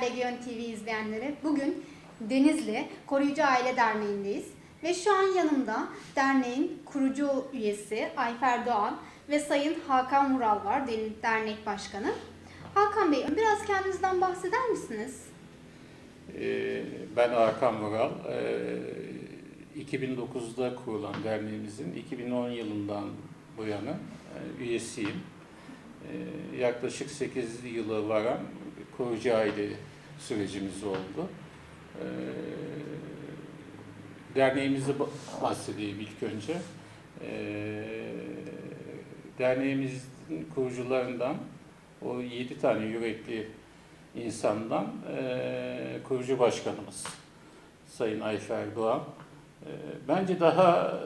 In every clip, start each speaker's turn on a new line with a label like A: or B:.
A: değerli Egeon TV izleyenleri. Bugün Denizli Koruyucu Aile Derneği'ndeyiz. Ve şu an yanımda derneğin kurucu üyesi Ayfer Doğan ve Sayın Hakan Vural var, dernek başkanı. Hakan Bey, biraz kendinizden bahseder misiniz?
B: Ee, Ben Hakan Vural. Ee, 2009'da kurulan derneğimizin 2010 yılından bu yana e, üyesiyim. Ee, Yaklaşık 8 yılı varan kurucu aile sürecimiz oldu. Ee, Derneğimizi ba- bahsedeyim ilk önce. Ee, Derneğimizin kurucularından o 7 tane yürekli insandan eee, kurucu başkanımız Sayın Ayfer Doğan. Eee, bence daha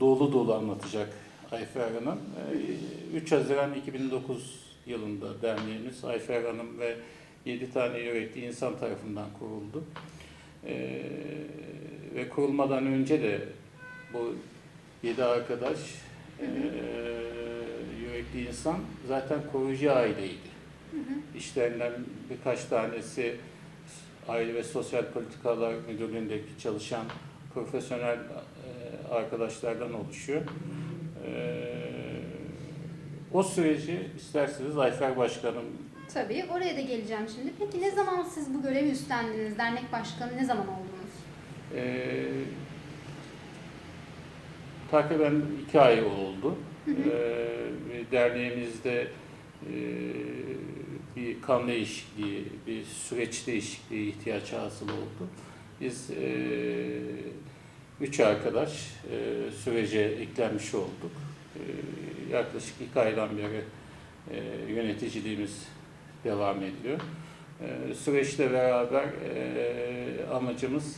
B: dolu dolu anlatacak Ayfer Hanım. Eee, 3 Haziran 2009 yılında derneğimiz Ayfer Hanım ve 7 tane yürekli insan tarafından kuruldu. Eee, ve kurulmadan önce de bu 7 arkadaş eee, yürekli insan zaten kurucu aileydi. İşlerinden birkaç tanesi Aile ve Sosyal Politikalar Müdürlüğü'ndeki çalışan profesyonel e, arkadaşlardan oluşuyor. E, o süreci isterseniz Ayfer Başkanım
A: Tabii, oraya da geleceğim şimdi. Peki ne zaman siz bu görevi üstlendiniz? Dernek başkanı ne zaman oldunuz?
B: e, takriben iki ay oldu. E, derneğimizde e, bir kan değişikliği, bir süreç değişikliği ihtiyaç hasıl oldu. Biz e, üç arkadaş e, sürece eklenmiş olduk. E, yaklaşık iki aydan beri e, yöneticiliğimiz devam ediyor. E, süreçle beraber e, amacımız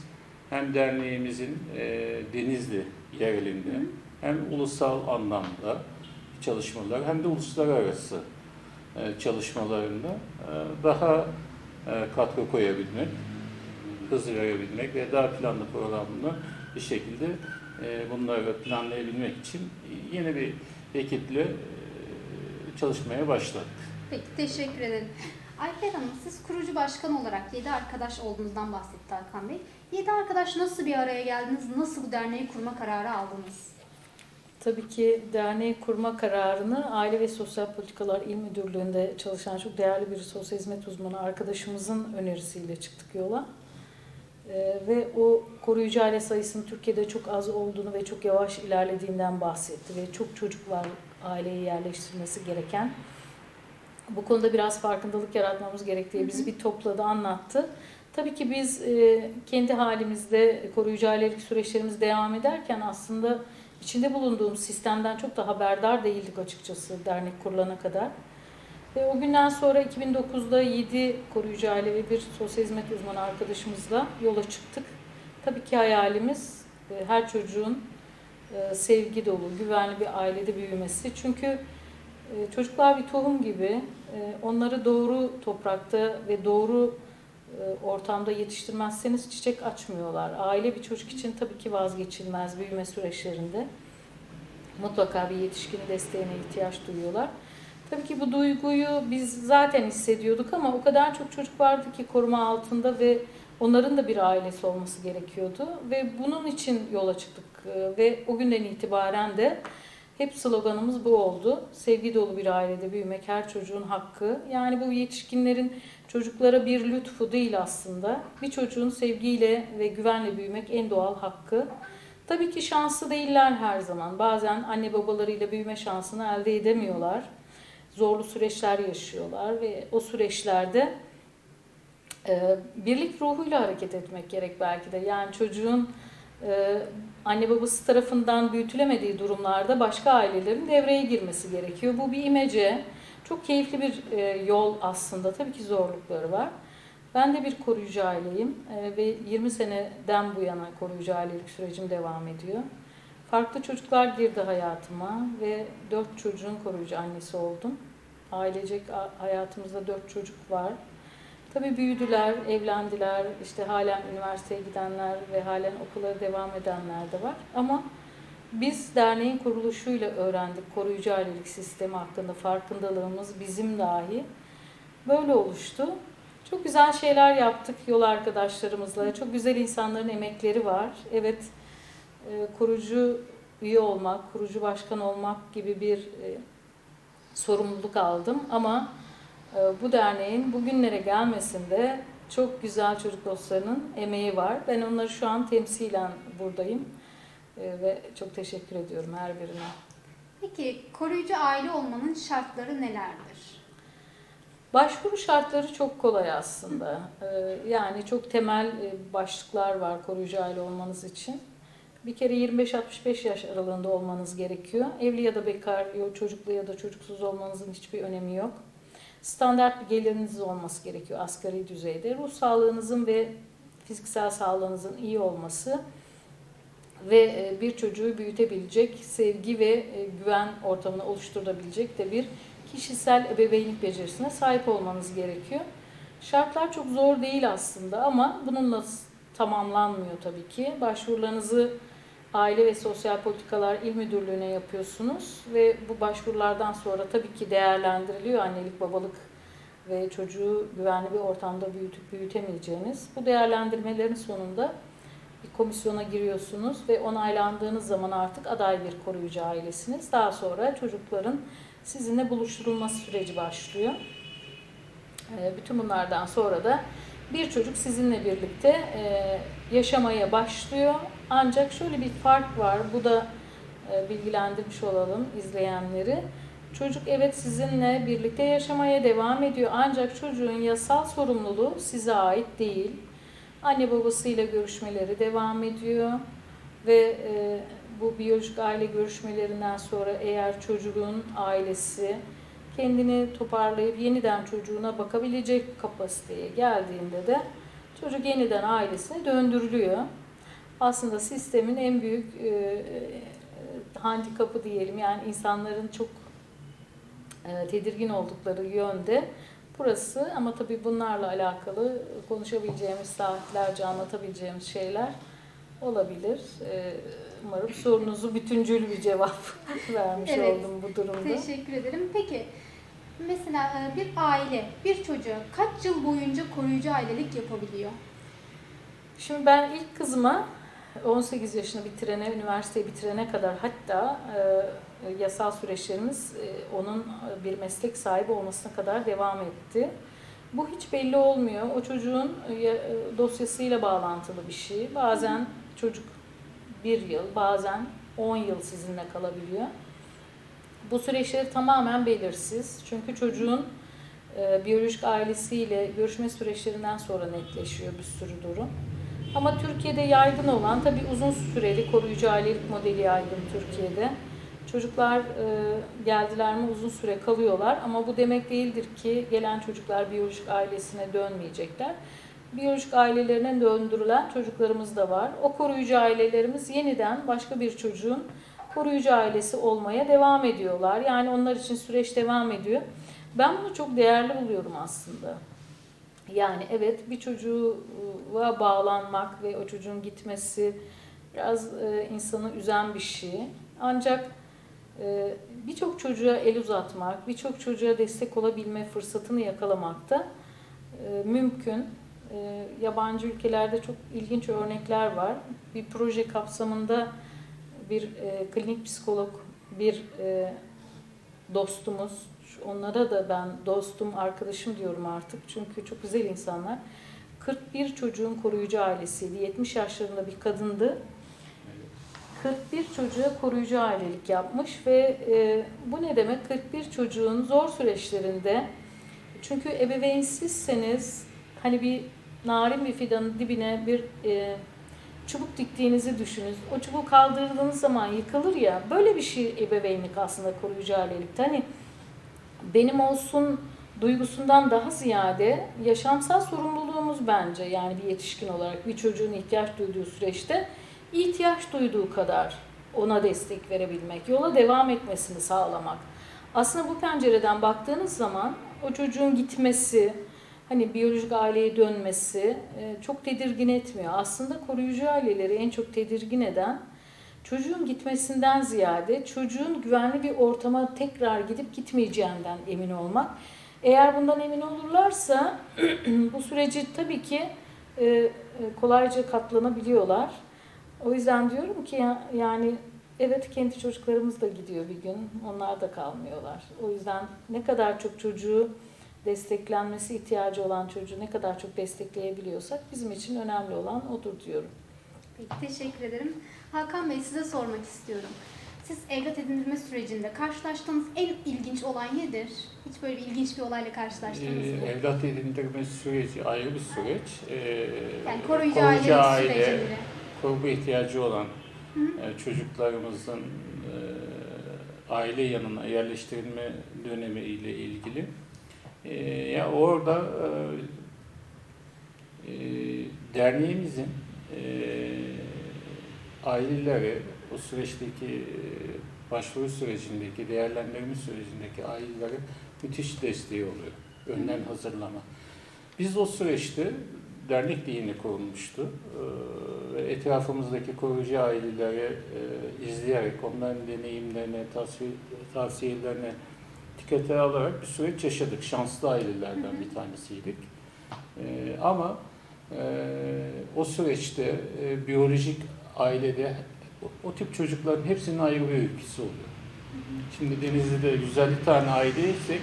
B: hem derneğimizin e, Denizli yerelinde hem ulusal anlamda çalışmalar hem de uluslararası e, çalışmalarında e, daha e, katkı koyabilmek, hız verebilmek ve daha planlı programlı bir şekilde bunları planlayabilmek için yeni bir ekiple e, çalışmaya başladık.
A: Peki, teşekkür ederim. Ayfer Hanım, siz kurucu başkan olarak 7 arkadaş olduğunuzdan bahsetti Hakan Bey. 7 arkadaş nasıl bir araya geldiniz? Nasıl bu derneği kurma kararı aldınız?
C: Tabii ki derneği kurma kararını Aile ve Sosyal Politikalar İl Müdürlüğü'nde çalışan çok değerli bir sosyal hizmet uzmanı arkadaşımızın önerisiyle çıktık yola. Ee, ve o koruyucu aile sayısının Türkiye'de çok az olduğunu ve çok yavaş ilerlediğinden bahsetti ve çok çocuk var aileye yerleştirmesi gereken. Bu konuda biraz farkındalık yaratmamız gerektiği bizi bir topladı, anlattı. Tabii ki biz e, kendi halimizde koruyucu ailelik süreçlerimiz devam ederken aslında içinde bulunduğumuz sistemden çok da haberdar değildik açıkçası dernek kurulana kadar. Ve o günden sonra 2009'da 7 koruyucu aile ve bir sosyal hizmet uzmanı arkadaşımızla yola çıktık. Tabii ki hayalimiz e, her çocuğun e, sevgi dolu, güvenli bir ailede büyümesi. Çünkü e, çocuklar bir tohum gibi. Onları doğru toprakta ve doğru ortamda yetiştirmezseniz çiçek açmıyorlar. Aile bir çocuk için tabii ki vazgeçilmez büyüme süreçlerinde. Mutlaka bir yetişkin desteğine ihtiyaç duyuyorlar. Tabii ki bu duyguyu biz zaten hissediyorduk ama o kadar çok çocuk vardı ki koruma altında ve onların da bir ailesi olması gerekiyordu. Ve bunun için yola çıktık E, ve o günden itibaren de hep sloganımız bu oldu. Sevgi dolu bir ailede büyümek her çocuğun hakkı. Yani bu yetişkinlerin çocuklara bir lütfu değil aslında. Bir çocuğun sevgiyle ve güvenle büyümek en doğal hakkı. Tabii ki şanslı değiller her zaman. Bazen anne babalarıyla büyüme şansını elde edemiyorlar. Zorlu süreçler yaşıyorlar ve o süreçlerde e, birlik ruhuyla hareket etmek gerek belki de. Yani çocuğun e, anne babası tarafından büyütülemediği durumlarda başka ailelerin devreye girmesi gerekiyor. Bu bir imece. Çok keyifli bir e, yol aslında. Tabii ki zorlukları var. Ben de bir koruyucu aileyim ve 20 seneden bu yana koruyucu ailelik sürecim devam ediyor. Farklı çocuklar girdi hayatıma ve 4 çocuğun koruyucu annesi oldum. Ailecek hayatımızda 4 çocuk var. Tabii büyüdüler, evlendiler, işte halen üniversiteye gidenler ve halen okula devam edenler de var. Ama biz derneğin kuruluşuyla öğrendik koruyucu ailelik sistemi hakkında farkındalığımız bizim dahi böyle oluştu. Çok güzel şeyler yaptık yol arkadaşlarımızla. Çok güzel insanların emekleri var. Evet, e, kurucu üye olmak, kurucu başkan olmak gibi bir e, sorumluluk aldım. Ama e, bu derneğin bugünlere gelmesinde çok güzel çocuk dostlarının emeği var. Ben onları şu an temsilen buradayım. E, ve çok teşekkür ediyorum her birine.
A: Peki koruyucu aile olmanın şartları nelerdir?
C: Başvuru şartları çok kolay aslında. Ee, Yani çok temel e, başlıklar var koruyucu aile olmanız için. Bir kere 25-65 yaş aralığında olmanız gerekiyor. Evli ya da bekar, çocuklu ya da çocuksuz olmanızın hiçbir önemi yok. Standart bir geliriniz olması gerekiyor asgari düzeyde. Ruh sağlığınızın ve fiziksel sağlığınızın iyi olması ve e, bir çocuğu büyütebilecek, sevgi ve e, güven ortamını oluşturabilecek de bir kişisel ebeveynlik becerisine sahip olmanız gerekiyor. Şartlar çok zor değil aslında ama bununla tamamlanmıyor tabii ki. Başvurularınızı Aile ve Sosyal Politikalar İl Müdürlüğü'ne yapıyorsunuz ve bu başvurulardan sonra tabii ki değerlendiriliyor annelik, babalık ve çocuğu güvenli bir ortamda büyütüp büyütemeyeceğiniz. Bu değerlendirmelerin sonunda bir komisyona giriyorsunuz ve onaylandığınız zaman artık aday bir koruyucu ailesiniz. Daha sonra çocukların sizinle buluşturulması süreci başlıyor. Ee, Bütün bunlardan sonra da bir çocuk sizinle birlikte e, yaşamaya başlıyor. Ancak şöyle bir fark var. Bu da e, bilgilendirmiş olalım izleyenleri. Çocuk evet sizinle birlikte yaşamaya devam ediyor. Ancak çocuğun yasal sorumluluğu size ait değil. Anne babasıyla görüşmeleri devam ediyor ve e, bu biyolojik aile görüşmelerinden sonra eğer çocuğun ailesi kendini toparlayıp yeniden çocuğuna bakabilecek kapasiteye geldiğinde de çocuk yeniden ailesine döndürülüyor. Aslında sistemin en büyük e, e, handikapı diyelim yani insanların çok e, tedirgin oldukları yönde burası ama tabii bunlarla alakalı konuşabileceğimiz saatlerce anlatabileceğimiz şeyler olabilir. E, umarım sorunuzu bütüncül bir cevap vermiş
A: Evet.
C: oldum bu durumda.
A: Teşekkür ederim. Peki mesela e, bir aile bir çocuğa kaç yıl boyunca koruyucu ailelik yapabiliyor?
C: Şimdi ben ilk kızıma 18 yaşını bitirene, üniversiteyi bitirene kadar hatta e, yasal süreçlerimiz e, onun bir meslek sahibi olmasına kadar devam etti. Bu hiç belli olmuyor. O çocuğun e, e, dosyasıyla bağlantılı bir şey. Bazen çocuk bir yıl, bazen 10 yıl sizinle kalabiliyor. Bu süreçleri tamamen belirsiz. Çünkü çocuğun e, biyolojik ailesiyle görüşme süreçlerinden sonra netleşiyor bir sürü durum. Ama Türkiye'de yaygın olan tabii uzun süreli koruyucu ailelik modeli yaygın Türkiye'de. Çocuklar e, geldiler mi uzun süre kalıyorlar ama bu demek değildir ki gelen çocuklar biyolojik ailesine dönmeyecekler. Biyolojik ailelerine döndürülen çocuklarımız da var. O koruyucu ailelerimiz yeniden başka bir çocuğun koruyucu ailesi olmaya devam ediyorlar. Yani onlar için süreç devam ediyor. Ben bunu çok değerli buluyorum aslında. Yani evet bir çocuğa bağlanmak ve o çocuğun gitmesi biraz e, insanı üzen bir şey. Ancak e, birçok çocuğa el uzatmak, birçok çocuğa destek olabilme fırsatını yakalamak da e, mümkün. Yabancı ülkelerde çok ilginç örnekler var. Bir proje kapsamında bir e, klinik psikolog, bir e, dostumuz, onlara da ben dostum, arkadaşım diyorum artık çünkü çok güzel insanlar. 41 çocuğun koruyucu ailesiydi. 70 yaşlarında bir kadındı. 41 çocuğa koruyucu ailelik yapmış ve e, bu ne demek? 41 çocuğun zor süreçlerinde çünkü ebeveynsizseniz hani bir narin bir fidanın dibine bir e, çubuk diktiğinizi düşünün. O çubuğu kaldırdığınız zaman yıkılır ya. Böyle bir şey ebeveynlik aslında koruyucu ailelikte. Hani benim olsun duygusundan daha ziyade yaşamsal sorumluluğumuz bence yani bir yetişkin olarak bir çocuğun ihtiyaç duyduğu süreçte ihtiyaç duyduğu kadar ona destek verebilmek, yola devam etmesini sağlamak. Aslında bu pencereden baktığınız zaman o çocuğun gitmesi, hani biyolojik aileye dönmesi e, çok tedirgin etmiyor. Aslında koruyucu aileleri en çok tedirgin eden çocuğun gitmesinden ziyade çocuğun güvenli bir ortama tekrar gidip gitmeyeceğinden emin olmak. Eğer bundan emin olurlarsa bu süreci tabii ki e, e, kolayca katlanabiliyorlar. O yüzden diyorum ki ya- yani evet kendi çocuklarımız da gidiyor bir gün. Onlar da kalmıyorlar. O yüzden ne kadar çok çocuğu desteklenmesi ihtiyacı olan çocuğu ne kadar çok destekleyebiliyorsak bizim için önemli olan odur diyorum.
A: Peki teşekkür ederim. Hakan Bey size sormak istiyorum. Siz evlat edindirme sürecinde karşılaştığınız en ilginç olay nedir? Hiç böyle bir ilginç bir olayla karşılaştınız mı?
B: Ee, evlat edindirme süreci ayrı bir süreç. Ee,
A: Yani koruyucu, aile,
B: aile,
A: sürecinde.
B: koruma ihtiyacı olan
A: Hı.
B: e, çocuklarımızın e, aile yanına yerleştirilme dönemi ile ilgili. E, ya orada e, e, derneğimizin e, aileleri o süreçteki e, başvuru sürecindeki, değerlendirme sürecindeki ailelere müthiş desteği oluyor. Önden hazırlama. Biz o süreçte dernek de yeni kurulmuştu. Ee, ve etrafımızdaki koruyucu aileleri e, izleyerek, onların deneyimlerine, tavsiye, tavsiyelerini dikkate alarak bir süreç yaşadık. Şanslı ailelerden bir tanesiydik. Ee, ama e, o süreçte e, biyolojik ailede o, o tip çocukların hepsinin ayrı bir öyküsü oluyor. Şimdi Denizli'de 150 tane aileysek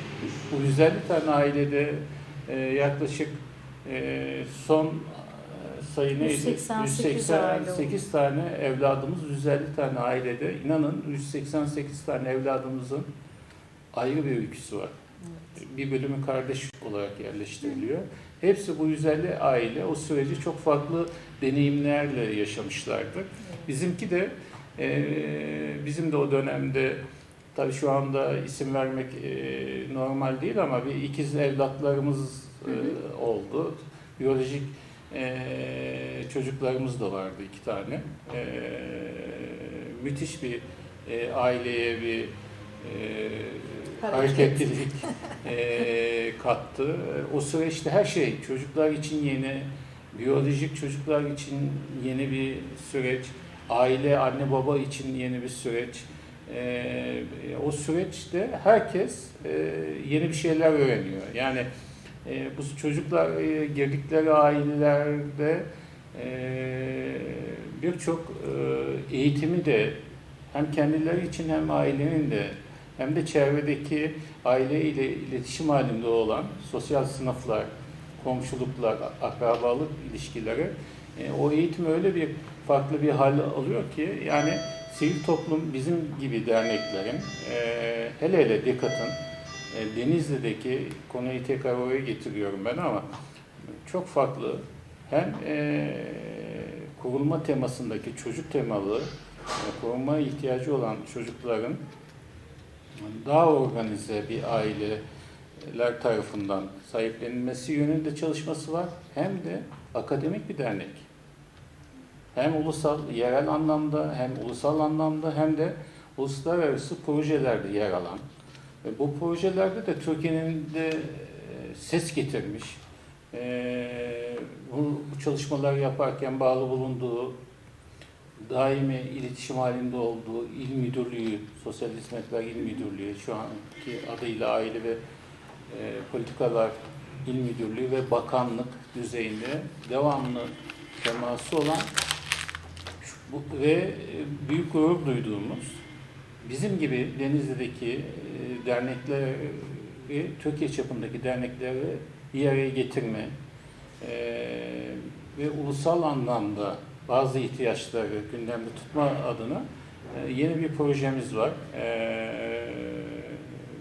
B: bu 150 tane ailede e, yaklaşık e, son e, sayı neydi?
C: 188 aile
B: 188 tane evladımız 150 tane ailede. İnanın 188 tane evladımızın ayrı bir öyküsü var. Bir bölümü kardeş olarak yerleştiriliyor. Hepsi bu 150 aile o süreci çok farklı deneyimlerle yaşamışlardı. Bizimki de e, bizim de o dönemde tabii şu anda isim vermek e, normal değil ama bir ikiz evlatlarımız e, oldu. Biyolojik e, çocuklarımız da vardı iki tane. E, müthiş bir e, aileye bir e, hareketlilik e, kattı. O süreçte her şey çocuklar için yeni, biyolojik çocuklar için yeni bir süreç, aile, anne baba için yeni bir süreç. E, o süreçte herkes e, yeni bir şeyler öğreniyor. Yani e, bu çocuklar e, girdikleri ailelerde e, birçok e, eğitimi de hem kendileri için hem ailenin de hem de çevredeki aile ile iletişim halinde olan sosyal sınıflar, komşuluklar, akrabalık ilişkileri e, o eğitim öyle bir farklı bir hal alıyor ki yani sivil toplum bizim gibi derneklerin e, hele hele DEKAT'ın e, Denizli'deki konuyu tekrar oraya getiriyorum ben ama çok farklı. Hem e, kurulma temasındaki çocuk temalı e, ihtiyacı olan çocukların daha organize bir aileler tarafından sahiplenilmesi yönünde çalışması var. Hem de akademik bir dernek. Hem ulusal, yerel anlamda, hem ulusal anlamda hem de uluslararası projelerde yer alan ve bu projelerde de Türkiye'nin de e, ses getirmiş, e, bu, çalışmalar yaparken bağlı bulunduğu daimi iletişim halinde olduğu il müdürlüğü, Sosyal Hizmetler İl Müdürlüğü, şu anki adıyla Aile ve e, Politikalar İl Müdürlüğü ve bakanlık düzeyinde devamlı teması olan ve e, büyük gurur duyduğumuz bizim gibi Denizli'deki e, dernekleri, Türkiye çapındaki dernekleri bir araya getirme e, ve ulusal anlamda bazı ihtiyaçları gündemde tutma adına e, yeni bir projemiz var. E,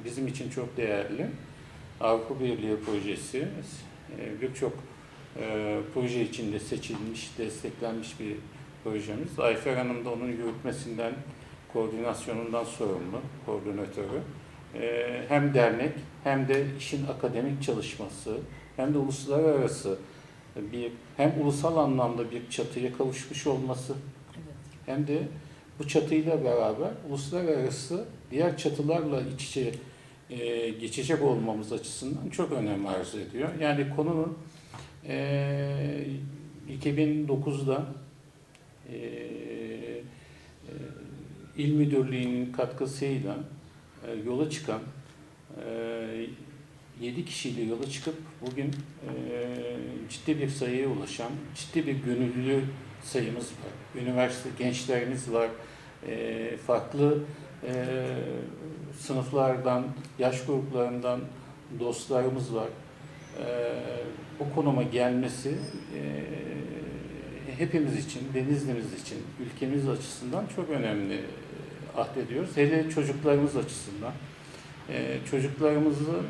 B: bizim için çok değerli. Avrupa Birliği projesi. E, Birçok proje içinde seçilmiş, desteklenmiş bir projemiz. Ayfer Hanım da onun yürütmesinden, koordinasyonundan sorumlu, koordinatörü. Hem dernek hem de işin akademik çalışması hem de uluslararası bir hem ulusal anlamda bir çatıya kavuşmuş olması
C: Evet.
B: hem de bu çatıyla beraber uluslararası diğer çatılarla iç içe e, geçecek olmamız açısından çok önem arz ediyor. Yani konunun e, 2009'da e, e, İl Müdürlüğü'nün katkısıyla e, yola çıkan e, 7 kişiyle yola çıkıp bugün e, ciddi bir sayıya ulaşan, ciddi bir gönüllü sayımız var. Üniversite gençlerimiz var. E, farklı e, sınıflardan, yaş gruplarından dostlarımız var. E, bu konuma gelmesi e, hepimiz için, Denizli'miz için, ülkemiz açısından çok önemli e, addediyoruz. Hele çocuklarımız açısından. E, çocuklarımızı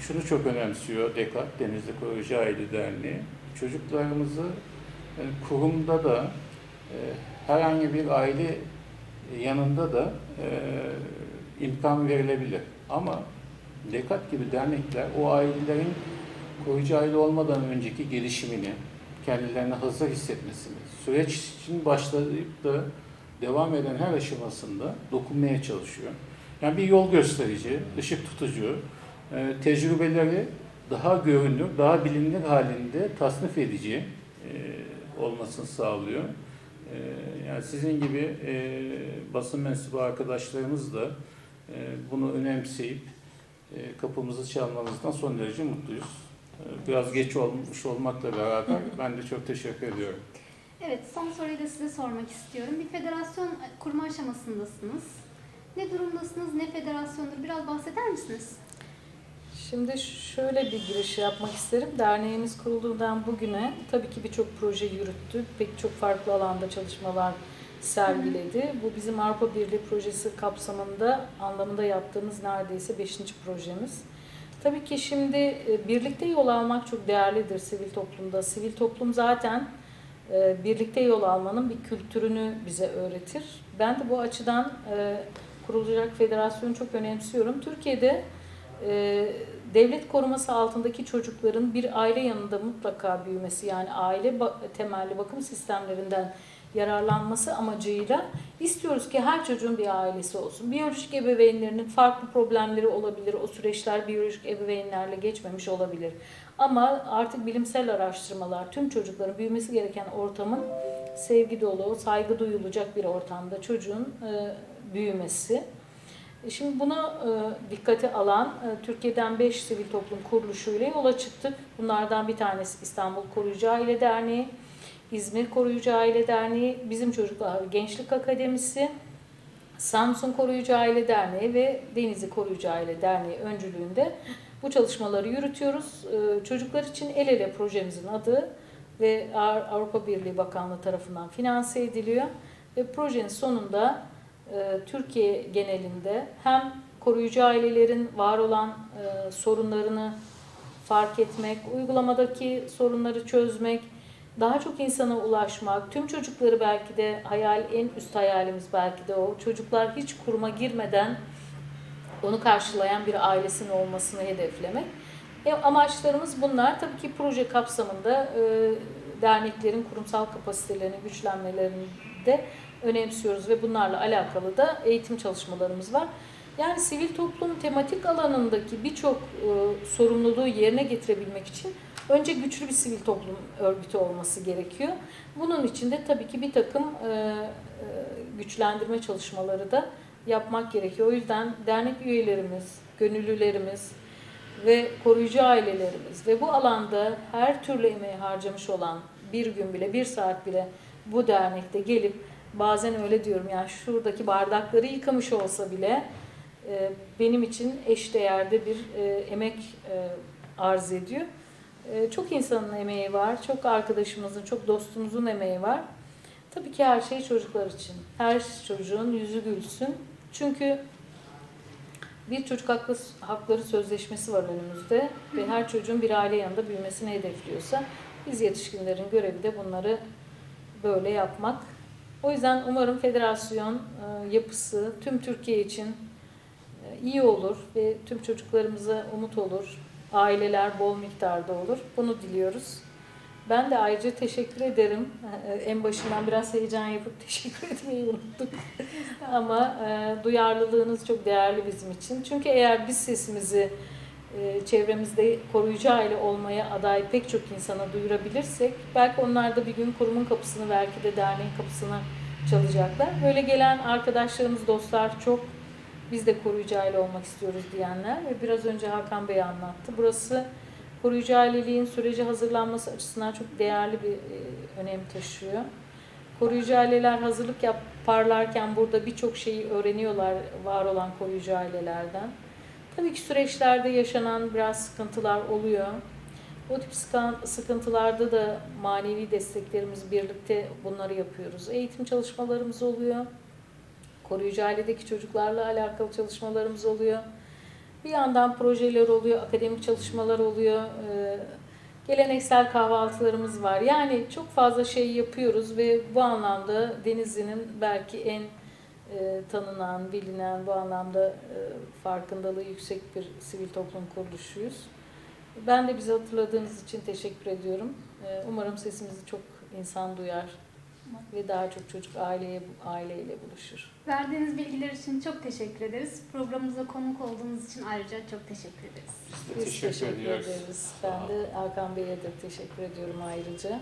B: şunu çok önemsiyor DEKAT, Denizli Koruyucu Aile Derneği. Çocuklarımızı e, kurumda da e, herhangi bir aile yanında da e, imkan verilebilir. Ama DEKAT gibi dernekler o ailelerin koruyucu aile olmadan önceki gelişimini, kendilerini hazır hissetmesini, süreç için başlayıp da devam eden her aşamasında dokunmaya çalışıyor. Yani bir yol gösterici, ışık tutucu, e, tecrübeleri daha görünür, daha bilinir halinde tasnif edici e, olmasını sağlıyor. E, yani sizin gibi basın mensubu arkadaşlarımız da bunu önemseyip kapımızı çalmanızdan son derece mutluyuz. Biraz geç olmuş olmakla beraber ben de çok teşekkür ediyorum.
A: Evet, son soruyu da size sormak istiyorum. Bir federasyon kurma aşamasındasınız. Ne durumdasınız, ne federasyondur? Biraz bahseder misiniz?
C: Şimdi şöyle bir giriş yapmak isterim. Derneğimiz kurulduğundan bugüne tabii ki birçok proje yürüttü. Pek çok farklı alanda çalışmalar sergiledi. Bu bizim Avrupa Birliği projesi kapsamında anlamında yaptığımız neredeyse 5. projemiz. Tabii ki şimdi e, birlikte yol almak çok değerlidir sivil toplumda. Sivil toplum zaten e, birlikte yol almanın bir kültürünü bize öğretir. Ben de bu açıdan e, kurulacak federasyonu çok önemsiyorum. Türkiye'de e, devlet koruması altındaki çocukların bir aile yanında mutlaka büyümesi yani aile temelli bakım sistemlerinden yararlanması amacıyla istiyoruz ki her çocuğun bir ailesi olsun. Biyolojik ebeveynlerinin farklı problemleri olabilir. O süreçler biyolojik ebeveynlerle geçmemiş olabilir. Ama artık bilimsel araştırmalar tüm çocukların büyümesi gereken ortamın sevgi dolu, saygı duyulacak bir ortamda çocuğun e, büyümesi. E, Şimdi bunu e, dikkate alan e, Türkiye'den 5 sivil toplum kuruluşuyla yola çıktık. Bunlardan bir tanesi İstanbul Koruyucu Aile Derneği, İzmir Koruyucu Aile Derneği, Bizim Çocuklar Gençlik Akademisi, Samsun Koruyucu Aile Derneği ve Denizli Koruyucu Aile Derneği öncülüğünde bu çalışmaları yürütüyoruz. Çocuklar için El Ele projemizin adı ve Av- Avrupa Birliği Bakanlığı tarafından finanse ediliyor. Ve projenin sonunda Türkiye genelinde hem koruyucu ailelerin var olan e, sorunlarını fark etmek, uygulamadaki sorunları çözmek, daha çok insana ulaşmak, tüm çocukları belki de hayal en üst hayalimiz belki de o. Çocuklar hiç kuruma girmeden onu karşılayan bir ailesinin olmasını hedeflemek. E, amaçlarımız bunlar. Tabii ki proje kapsamında e, derneklerin kurumsal kapasitelerini güçlenmelerini de önemsiyoruz ve bunlarla alakalı da eğitim çalışmalarımız var. Yani sivil toplum tematik alanındaki birçok e, sorumluluğu yerine getirebilmek için önce güçlü bir sivil toplum örgütü olması gerekiyor. Bunun için de tabii ki bir takım e, e, güçlendirme çalışmaları da yapmak gerekiyor. O yüzden dernek üyelerimiz, gönüllülerimiz ve koruyucu ailelerimiz ve bu alanda her türlü emeği harcamış olan bir gün bile, bir saat bile bu dernekte gelip bazen öyle diyorum yani şuradaki bardakları yıkamış olsa bile e, benim için eşdeğerde bir e, emek e, arz ediyor. E, çok insanın emeği var, çok arkadaşımızın, çok dostumuzun emeği var. Tabii ki her şey çocuklar için. Her çocuğun yüzü gülsün. Çünkü bir çocuk haklı, hakları sözleşmesi var önümüzde ve her çocuğun bir aile yanında büyümesini hedefliyorsa biz yetişkinlerin görevi de bunları böyle yapmak. O yüzden umarım federasyon e, yapısı tüm Türkiye için e, iyi olur ve tüm çocuklarımıza umut olur. Aileler bol miktarda olur. Bunu diliyoruz. Ben de ayrıca teşekkür ederim. E, En başından biraz heyecan yapıp teşekkür etmeyi unuttuk. Ama duyarlılığınız çok değerli bizim için. Çünkü eğer biz sesimizi çevremizde koruyucu aile olmaya aday pek çok insana duyurabilirsek belki onlar da bir gün kurumun kapısını belki de derneğin kapısını çalacaklar. Böyle gelen arkadaşlarımız, dostlar çok biz de koruyucu aile olmak istiyoruz diyenler ve biraz önce Hakan Bey anlattı. Burası koruyucu aileliğin sürece hazırlanması açısından çok değerli bir e, önem taşıyor. Koruyucu aileler hazırlık yaparlarken burada birçok şeyi öğreniyorlar var olan koruyucu ailelerden. Tabii ki süreçlerde yaşanan biraz sıkıntılar oluyor. O tip sıkıntılarda da manevi desteklerimiz birlikte bunları yapıyoruz. Eğitim çalışmalarımız oluyor. Koruyucu ailedeki çocuklarla alakalı çalışmalarımız oluyor. Bir yandan projeler oluyor, akademik çalışmalar oluyor. Ee, geleneksel kahvaltılarımız var. Yani çok fazla şey yapıyoruz ve bu anlamda Denizli'nin belki en e, tanınan, bilinen, bu anlamda e, farkındalığı yüksek bir sivil toplum kuruluşuyuz. Ben de bizi hatırladığınız için teşekkür ediyorum. E, umarım sesimizi çok insan duyar ve daha çok çocuk aileye aileyle buluşur.
A: Verdiğiniz bilgiler için çok teşekkür ederiz. Programımıza konuk olduğunuz için ayrıca çok teşekkür ederiz.
B: Biz
C: Biz
B: teşekkür,
C: teşekkür
B: ediyoruz.
C: ederiz. Ben de Hakan Bey'e de teşekkür ediyorum ayrıca.